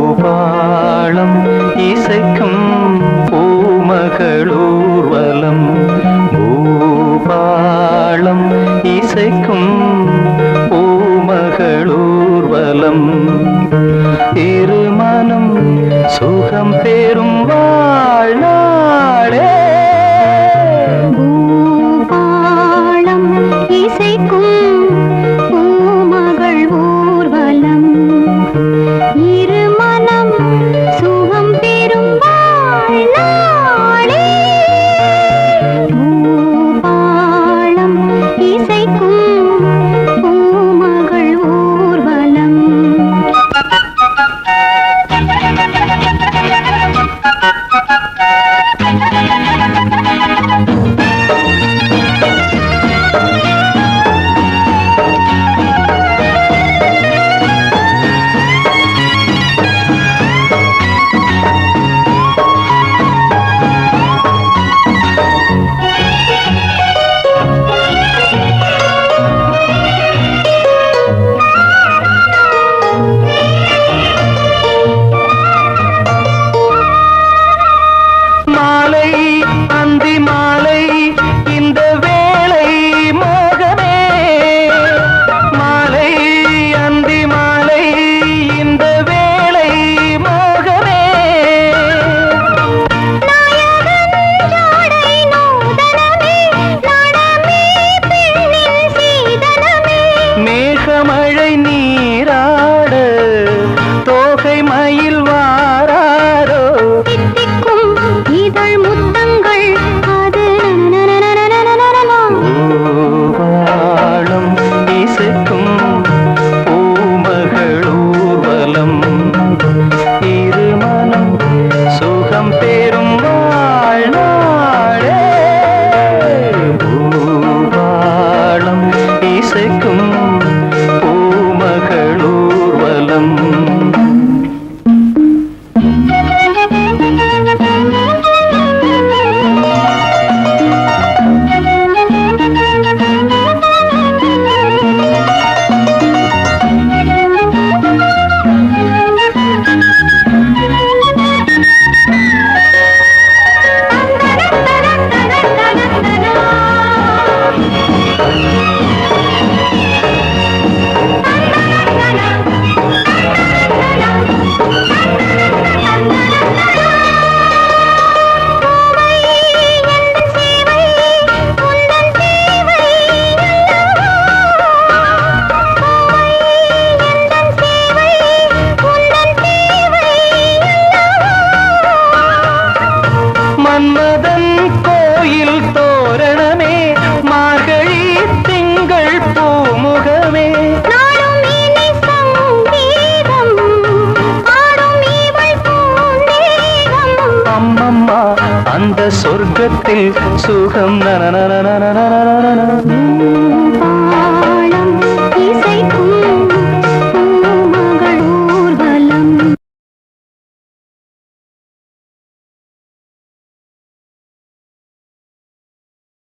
பூபாளம் இசைக்கும் பூமகளூர்வலம். பூபாளம் இசைக்கும் பூமகளூர்வலம். சொர்க்கத்தில் சுகம் நன